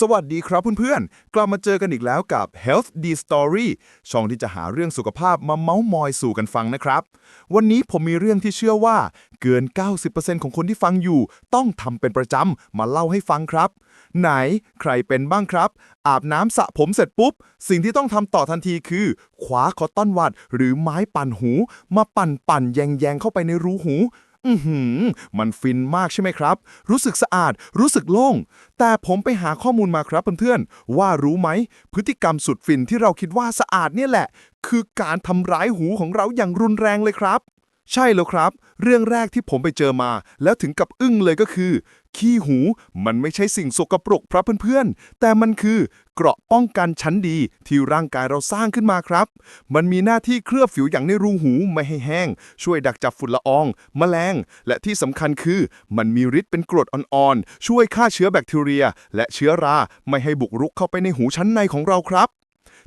สวัสดีครับเพื่อนๆ กลับมาเจอกันอีกแล้วกับ Health D Story ช่องที่จะหาเรื่องสุขภาพมาเม้าท์มอยสู่กันฟังนะครับ วันนี้ผมมีเรื่องที่เชื่อว่า เกิน 90%ของคนที่ฟังอยู่ ต้องทำเป็นประจำมาเล่าให้ฟังครับ ไหนใครเป็นบ้างครับ อาบน้ำสระผมเสร็จปุ๊บ สิ่งที่ต้องทำต่อทันทีคือคว้าคอตตอนวัด หรือไม้ปั่นหู มาปั่นปั่นแยงแยงเข้าไปในรูหู อือหือ มันฟินมากใช่ไหมครับ รู้สึกสะอาด รู้สึกโล่ง แต่ผมไปหาข้อมูลมาครับเพื่อนๆ ว่ารู้ไหม พฤติกรรมสุดฟินที่เราคิดว่าสะอาดเนี่ยแหละ คือการทำร้ายหูของเราอย่างรุนแรงเลยครับ ใช่แล้วครับ เรื่องแรกที่ผมไปเจอมา แล้วถึงกับอึ้งเลยก็คือ ขี้หูมันไม่ใช่สิ่งสกปรกครับเพื่อนๆ แต่มันคือเกราะป้องกันชั้นดีที่ร่างกายเราสร้างขึ้นมาครับ มันมีหน้าที่เคลือบผิวอย่างในรูหูไม่ให้แห้ง ช่วยดักจับฝุ่นละออง แมลง และที่สำคัญคือ มันมีฤทธิ์เป็นกรดอ่อนๆ ช่วยฆ่าเชื้อแบคทีเรีย และเชื้อรา ไม่ให้บุกรุกเข้าไปในหูชั้นในของเราครับ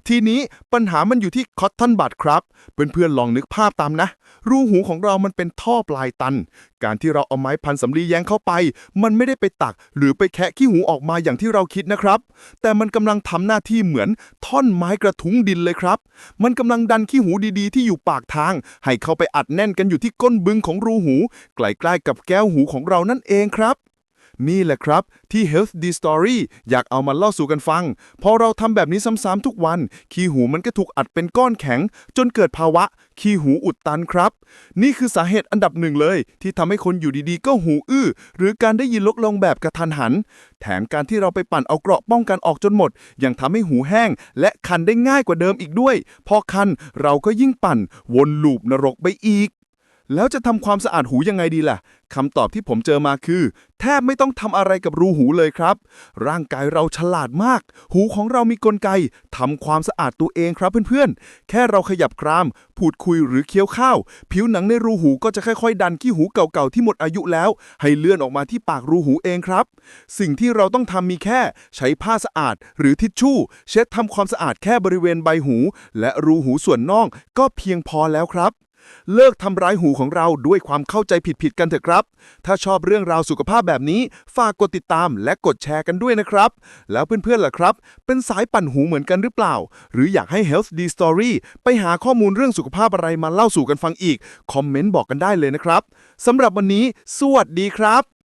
ทีนี้ปัญหามันอยู่ที่คอตทอนบัดครับ เพื่อนๆลองนึกภาพตามนะ รูหูของเรามันเป็นท่อปลายตัน การที่เราเอาไม้พันสำลีแยงเข้าไป มันไม่ได้ไปตัก หรือไปแคะขี้หูออกมาอย่างที่เราคิดนะครับ แต่มันกำลังทำหน้าที่เหมือนท่อนไม้กระทุ้งดินเลยครับ มันกำลังดันขี้หูดีๆ ที่อยู่ปากทาง ให้เข้าไปอัดแน่นกันอยู่ที่ก้นบึงของรูหู ใกล้ๆกับแก้วหูของเรานั่นเองครับ นี่แหละครับ ที่ Health D Story อยากเอามาเล่าสู่กันฟัง พอเราทำแบบนี้ซ้ำๆทุกวัน ขี้หูมันก็ถูกอัดเป็นก้อนแข็ง จนเกิดภาวะ ขี้หูอุดตันครับ นี่คือสาเหตุอันดับหนึ่งเลย ที่ทำให้คนอยู่ดีๆ ก็หูอื้อ หรือการได้ยินลดลงแบบกระทันหัน แถมการที่เราไปปั่นเอาเกราะป้องกันออกจนหมด ยังทำให้หูแห้ง และคันได้ง่ายกว่าเดิมอีกด้วย พอคันเราก็ยิ่งปั่น วนลูปนรกไปอีก แล้วจะทำความสะอาดหูยังไงดีล่ะคำตอบที่ผมเจอมาคือ แทบไม่ต้องทำอะไรกับรูหูเลยครับ ร่างกายเราฉลาดมาก หูของเรามีกลไกทำความสะอาดตัวเองครับเพื่อนๆ แค่เราขยับกราม พูดคุยหรือเคี้ยวข้าว ผิวหนังในรูหูก็จะค่อยๆ ดันขี้หูเก่าๆที่หมดอายุแล้ว ให้เลื่อนออกมาที่ปากรูหูเองครับ สิ่งที่เราต้องทำมีแค่ใช้ผ้าสะอาด หรือทิชชู่ เช็ดทำความสะอาดแค่บริเวณใบหู และรูหูส่วนน่องก็เพียงพอแล้วครับ เลิกทำร้ายหูของเราด้วยความเข้าใจผิดๆกันเถอะครับ ถ้าชอบเรื่องราวสุขภาพแบบนี้ ฝากกดติดตามและกดแชร์กันด้วยนะครับ แล้วเพื่อนๆล่ะครับ เป็นสายปั่นหูเหมือนกันหรือเปล่า หรืออยากให้ Health D Story ไปหาข้อมูลเรื่องสุขภาพอะไรมาเล่าสู่กันฟังอีก คอมเมนต์บอกกันได้เลยนะครับสำหรับวันนี้ สวัสดีครับ